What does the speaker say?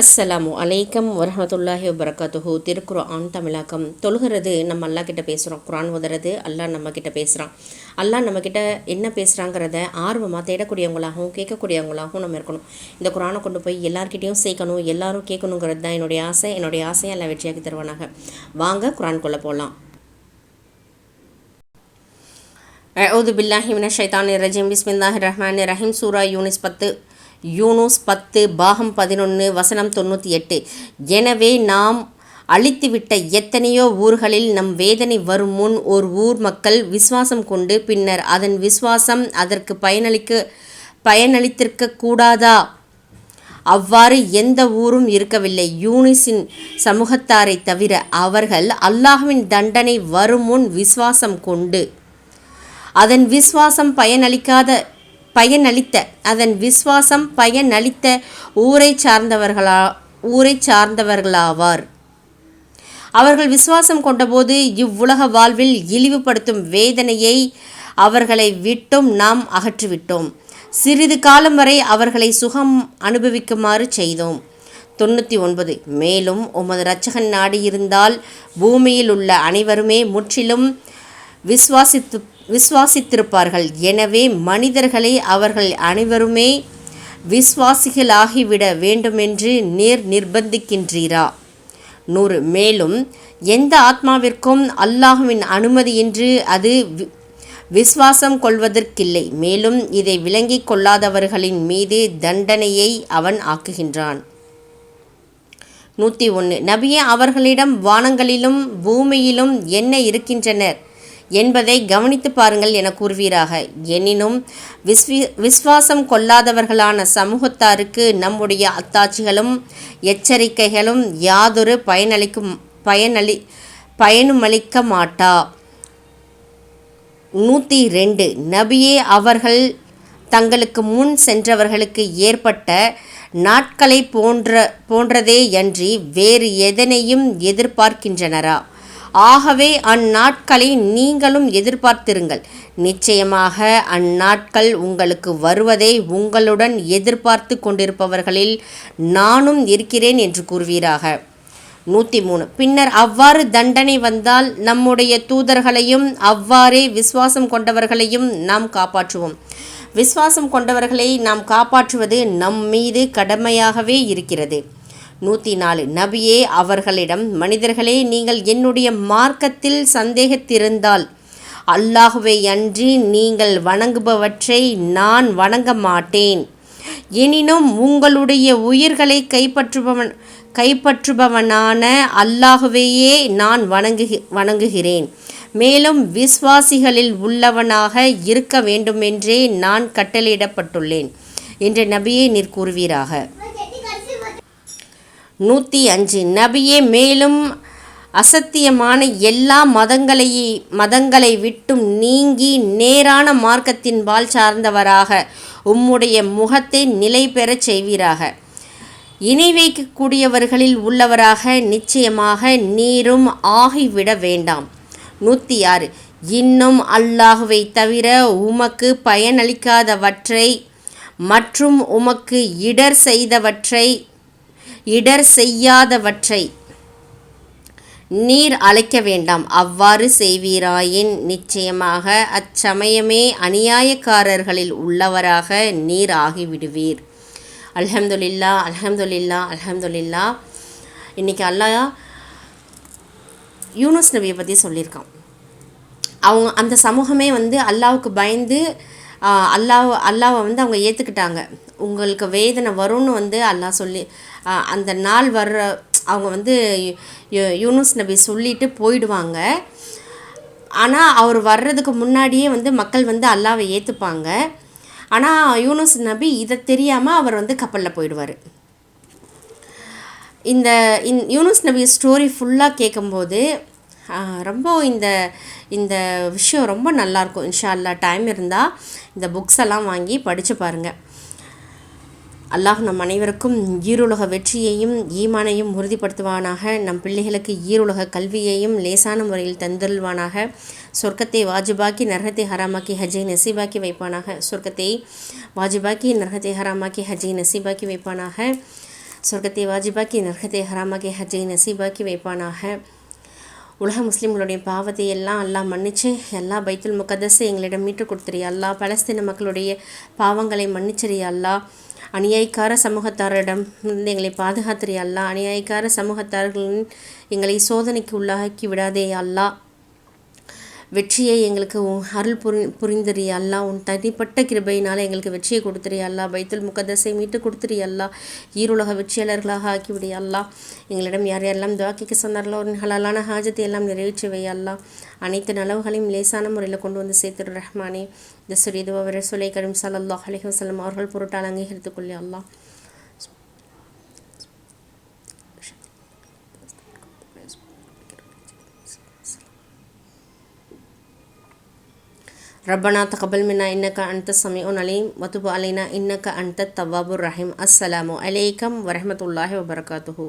அஸ்ஸலாமு அலைக்கம் வரஹமத்துல்லாஹி வபரகாத்துஹு. திருக்குரான் தமிழாக்கம் தொழுகிறது நம்ம அல்லா கிட்ட பேசுகிறோம் குரான் உதறது அல்லாஹ் நம்ம கிட்ட பேசுகிறான் அல்லாஹ் நம்ம கிட்ட என்ன பேசுகிறாங்கிறத ஆர்வமாக தேடக்கூடியவங்களாகவும் கேட்கக்கூடியவங்களாகவும் நம்ம இருக்கணும். இந்த குரானை கொண்டு போய் எல்லார்கிட்டையும் சேர்க்கணும் எல்லாரும் கேட்கணுங்கிறது தான் என்னுடைய ஆசை. என்னுடைய ஆசையை எல்லாம் வெற்றியாக்கி தருவானாக. வாங்க குரான் கொள்ள போகலாம் அவுது பில்லாஹி மின ஷைத்தானி ரஜீம். பிஸ்மில்லாஹி ரஹ்மான் ரஹீம். சூரா யூனிஸ் பத்து. யூனூஸ் பத்து பாகம் பதினொன்று வசனம் தொண்ணூற்றி எட்டு. எனவே நாம் அழித்துவிட்ட எத்தனையோ ஊர்களில் நம் வேதனை வரும் முன் ஒரு ஊர் மக்கள் விசுவாசம் கொண்டு பின்னர் அதன் விசுவாசம் அதற்கு பயனளிக்க பயனளித்திருக்க கூடாதா? அவ்வாறு எந்த ஊரும் இருக்கவில்லை. யூனிஸின் சமூகத்தாரை தவிர அவர்கள் அல்லாஹ்வின் தண்டனை வரும் முன் விசுவாசம் கொண்டு அதன் விசுவாசம் பயனளிக்காத பயனளித்த அதன் விசுவாசம் பயனளித்த ஊரை சார்ந்தவர்களா ஊரை சார்ந்தவர்களாவார். அவர்கள் விசுவாசம் கொண்டபோது இவ்வுலக வாழ்வில் இழிவுபடுத்தும் வேதனையை அவர்களை விட்டும் நாம் அகற்றிவிட்டோம். சிறிது காலம் வரை அவர்களை சுகம் அனுபவிக்குமாறு செய்தோம். தொண்ணூற்றி ஒன்பது மேலும் உமது இரட்சகன் நாடு இருந்தால் பூமியில் உள்ள அனைவருமே முற்றிலும் விசுவாசித்து விசுவாசித்திருப்பார்கள். எனவே மனிதர்களை அவர்கள் அனைவருமே விசுவாசிகளாகிவிட வேண்டுமென்று நேர் நிர்பந்திக்கின்றீரா? நூறு. மேலும் எந்த ஆத்மாவிற்கும் அல்லாஹுவின் அனுமதியின்றி அது விசுவாசம் கொள்வதற்கில்லை. மேலும் இதை விளங்கிக் கொள்ளாதவர்களின் மீது தண்டனையை அவன் ஆக்குகின்றான். நூற்றி ஒன்று நபியே அவர்களிடம் வானங்களிலும் பூமியிலும் என்ன இருக்கின்றனர்? என்பதை கவனித்து பாருங்கள் என கூறுவீராக. எனினும் விஸ்வி விஸ்வாசம் கொள்ளாதவர்களான சமூகத்தாருக்கு நம்முடைய அத்தாட்சிகளும் எச்சரிக்கைகளும் யாதொரு பயனளிக்கும் பயனளி பயனுமளிக்க மாட்டா. நூற்றி ரெண்டு நபியே அவர்கள் தங்களுக்கு முன் சென்றவர்களுக்கு ஏற்பட்ட நாட்களை போன்ற போன்றதேயன்றி வேறு எதனையும் எதிர்பார்க்கின்றனரா? ஆகவே அந்நாட்களை நீங்களும் எதிர்பார்த்திருங்கள். நிச்சயமாக அந்நாட்கள் உங்களுக்கு வருவதை உங்களுடன் எதிர்பார்த்து கொண்டிருப்பவர்களில் நானும் இருக்கிறேன் என்று கூறுவீராக. நூற்றி மூணு பின்னர் அவ்வாறு தண்டனை வந்தால் நம்முடைய தூதர்களையும் அவ்வாறே விசுவாசம் கொண்டவர்களையும் நாம் காப்பாற்றுவோம். விசுவாசம் கொண்டவர்களை நாம் காப்பாற்றுவது நம் மீது கடமையாகவே இருக்கிறது. நூற்றி நாலு நபியே அவர்களிடம் மனிதர்களே நீங்கள் என்னுடைய மார்க்கத்தில் சந்தேகத்திருந்தால் அல்லாஹுவை அன்றி நீங்கள் வணங்குபவற்றை நான் வணங்க மாட்டேன். எனினும் உங்களுடைய உயிர்களை கைப்பற்றுபவன் கைப்பற்றுபவனான அல்லாஹுவையே நான் வணங்கு வணங்குகிறேன். மேலும் விஸ்வாசிகளில் உள்ளவனாக இருக்க வேண்டுமென்றே நான் கட்டளையிடப்பட்டுள்ளேன். என்று நபியை நீர் கூறுவீராக. நூற்றி அஞ்சு. நபியே மேலும் அசத்தியமான எல்லா மதங்களை மதங்களை விட்டும் நீங்கி நேரான மார்க்கத்தின்பால் சார்ந்தவராக உம்முடைய முகத்தை நிலை பெறச் செய்வீராக. இணை வைக்கக்கூடியவர்களில் உள்ளவராக நிச்சயமாக நீரும் ஆகிவிட வேண்டாம். நூற்றி ஆறு. இன்னும் அல்லாஹுவை தவிர உமக்கு பயனளிக்காதவற்றை மற்றும் உமக்கு இடர் செய்தவற்றை இடர் செய்யாதவற்றை நீர் அழைக்க வேண்டாம். அவ்வாறு செய்வீராயின் நிச்சயமாக அச்சமயமே அநியாயக்காரர்களில் உள்ளவராக நீர் ஆகிவிடுவீர். அலமதுல்லா அலமதுல்லா அலமதுல்லா இன்றைக்கி அல்லாஹ் யூனுஸ் நபியை பற்றி சொல்லியிருக்கான். அவங்க அந்த சமூகமே வந்து அல்லாவுக்கு பயந்து அல்லாஹ் அல்லாவை வந்து அவங்க ஏற்றுக்கிட்டாங்க உங்களுக்கு வேதனை வரும்னு வந்து அல்லாஹ் சொல்லி அந்த நாள் வர்ற அவங்க வந்து யூனுஸ் நபி சொல்லிட்டு போயிடுவாங்க. ஆனால் அவர் வர்றதுக்கு முன்னாடியே வந்து மக்கள் வந்து அல்லாவை ஏற்றுப்பாங்க ஆனால் யூனுஸ் நபி இதை தெரியாமல் அவர் வந்து கப்பலில் போயிடுவார். இந்த இந் யூனுஸ் நபி ஸ்டோரி ஃபுல்லாக கேட்கும்போது ரொம்ப இந்த இந்த விஷயம் ரொம்ப நல்லாயிருக்கும் இன்ஷா அல்லா டைம் இருந்தால் இந்த புக்ஸ் எல்லாம் வாங்கி படித்து பாருங்கள் அல்லாஹ் நம் அனைவருக்கும் ஈருலக வெற்றியையும் ஈமானையும் உறுதிப்படுத்துவானாக. நம் பிள்ளைகளுக்கு ஈருலக கல்வியையும் லேசான முறையில் தந்தருள்வானாக. சொர்க்கத்தை வாஜிபாக்கி நரகத்தை ஹராமாக்கி ஹஜை நசீபாக்கி வைப்பானாக. சொர்க்கத்தை வாஜிபாக்கி நரகத்தை ஹராமாக்கி ஹஜை நசீபாக்கி வைப்பானாக. சொர்க்கத்தை வாஜிபாக்கி நரகத்தை ஹராமாக்கி ஹஜ்ஜை நசீபாக்கி வைப்பானாக. உலக முஸ்லீம்களுடைய பாவத்தை எல்லாம் எல்லாம் மன்னிச்சு எல்லா பைத்துல் முகதஸை எங்களிடம் மீட்டு கொடுத்துறியா அல்லா பலஸ்தீன மக்களுடைய பாவங்களை மன்னிச்சறியா அல்லா அநியாய்க்கார சமூகத்தாரிடம் இருந்து எங்களை பாதுகாத்திரியா அல்லா அநியாயக்கார சமூகத்தார்களின் எங்களை சோதனைக்கு உள்ளாக்கி விடாதே அல்லா வெற்றியை எங்களுக்கு அருள் புரி புரிந்திரி அல்லா. உன் தனிப்பட்ட கிருபையினால் எங்களுக்கு வெற்றியை கொடுத்துரு அல்லா. பைத்துல் முகதசை மீட்டு கொடுத்துரு அல்லா. ஈருலக வெற்றியாளர்களாக ஆக்கிவிடு அல்லா. எங்களிடம் யார் யாரெல்லாம் துவாக்கிக்க சொன்னார்களோ ஒரு ஹலாலான ஹாஜத்தை எல்லாம் நிறைவேற்றி வை அல்லா. அனைத்து நலவுகளையும் லேசான முறையில் கொண்டு வந்து சேர்த்துரு ரஹ்மானே. இந்த சுரீதுவ சுலை கரீம் சல்லாஹ் அலஹி வசலம் அவர்கள் பொருட்டால் அங்கீகரித்துக் கொள்ளி அல்லா. ربنا تقبل منا انکا انت السمیع العلیم وتب علینا انکا انت التواب الرحیم السلام علیکم ورحمۃ اللہ وبرکاتہ